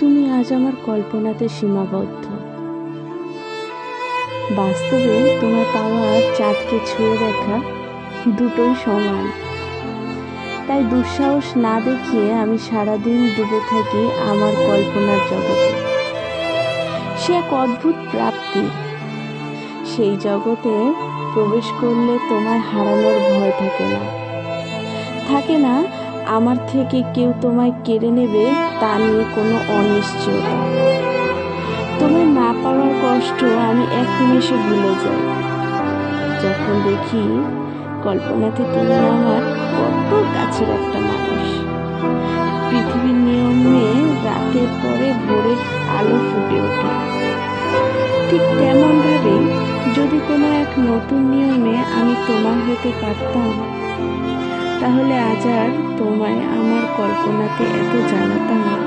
তুমি আজ আমার কল্পনাতে সীমাবদ্ধ। বাস্তবে তোমার পাওয়ার চাঁদকে ছুঁয়ে দেখা দুটোই সমান। তাই দুঃসাহস না দেখিয়ে আমি সারাদিন ডুবে থাকি আমার কল্পনার জগতে। সে এক অদ্ভুত প্রাপ্তি। সেই জগতে প্রবেশ করলে তোমার হারানোর ভয় থাকে না। থাকে না আমার থেকে কেউ তোমায় কেড়ে নেবে তা নিয়ে কোনো অনিশ্চয়তা। তোমায় না পাওয়ার কষ্ট আমি এক নিমেষে ভুলে যাই। যখন দেখি কল্পনাতে তুমি আমার কত কাছের একটা মানুষ। পৃথিবীর নিয়মে রাতের পরে ভোরের আলো ফুটে ওঠে। ঠিক তেমনভাবেই যদি কোনো এক নতুন নিয়মে আমি তোমার হতে পারতাম তাহলে আজ আর তোমায় আমার কল্পনাতে এত জানাতে